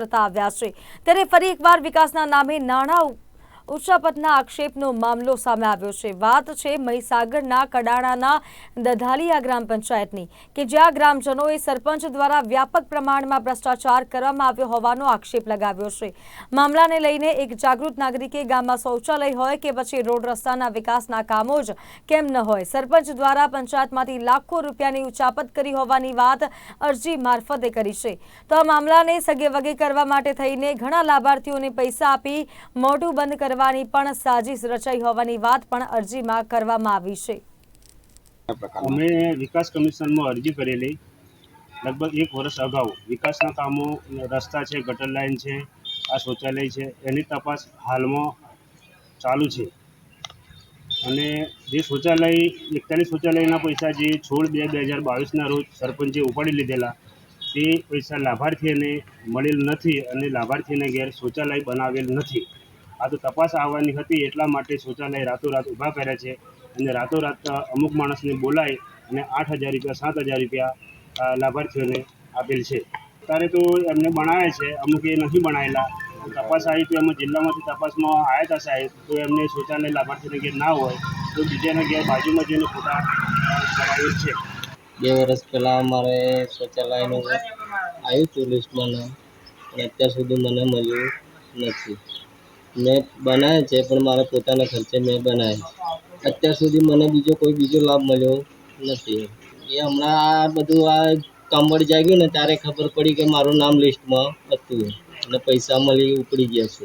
કરતા આવ્યા છે. ત્યારે ફરી એકવાર વિકાસના નામે નાણાં ઉચાપતના આક્ષેપનો મામલો સામે આવ્યો છે. વાત છે મહીસાગરના કડાણાના દધાલિયા ગ્રામ પંચાયતની, કે જ્યાં ગ્રામજનોએ સરપંચ દ્વારા વ્યાપક પ્રમાણમાં ભ્રષ્ટાચાર કરવામાં આવ્યો હોવાનો આક્ષેપ લગાવ્યો છે. મામલાને લઈને એક જાગૃત નાગરિકે ગામમાં શૌચાલય હોય કે પછી રોડ રસ્તાના વિકાસના કામો જ કેમ ન હોય, સરપંચ દ્વારા પંચાયતમાંથી લાખો રૂપિયાની ઉચાપત કરી હોવાની વાત અરજી મારફતે કરી છે. તો આ મામલાને સગે વગે કરવા માટે થઈને ઘણા લાભાર્થીઓને પૈસા આપી મોઢું બંધ કરવાની પણ સાજિશ રચાઈ હોવાની વાત પણ અરજીમાં કરવામાં આવી છે. અમે વિકાસ કમિશનમાં અરજી કરેલી. લગભગ એક વર્ષ અગાઉ વિકાસના કામો રસ્તા છે ગટર લાઇન છે આ શૌચાલય છે એની તપાસ હાલમાં ચાલુ છે. અને જે શૌચાલય એકતાલીસ શૌચાલયના પૈસા જે છોડ બે બે હજાર બાવીસના રોજ સરપંચે ઉપાડી લીધેલા તે પૈસા લાભાર્થીને મળેલ નથી અને લાભાર્થીને ઘેર શૌચાલય બનાવેલ નથી. આ તો તપાસ આવવાની હતી, એટલા માટે શૌચાલય રાતોરાત ઊભા કર્યા છે અને રાતોરાત અમુક માણસને બોલાય અને આઠ હજાર રૂપિયા, સાત હજાર રૂપિયા લાભાર્થીઓને આપેલ છે. અત્યારે તો એમને બનાવ્યા છે, અમુક એ નથી બનાવેલા. તપાસ આવી તો એમાં જિલ્લામાંથી તપાસમાં આવ્યા હતા સાહેબ, તો એમને શૌચાલય લાભાર્થીને ઘેર ના હોય, તો બીજાના ઘેર બાજુમાં જઈને ફોટા કરાવેલ છે. બે વર્ષ પહેલાં અમારે શૌચાલયનું આવ્યું હતું લિસ્ટમાં પણ અત્યાર સુધી મને મળ્યું નથી. મેં બનાવ્યા છે, પણ મારા પોતાના ખર્ચે મેં બનાવ્યા અત્યાર સુધી મને બીજો કોઈ બીજો લાભ મળ્યો નથી. એ હમણાં આ બધું આ કામવાળી જાગ્યું ને, ત્યારે ખબર પડી કે મારું નામ લિસ્ટમાં હતું. અને પૈસા મળી ઉપડી ગયા છે.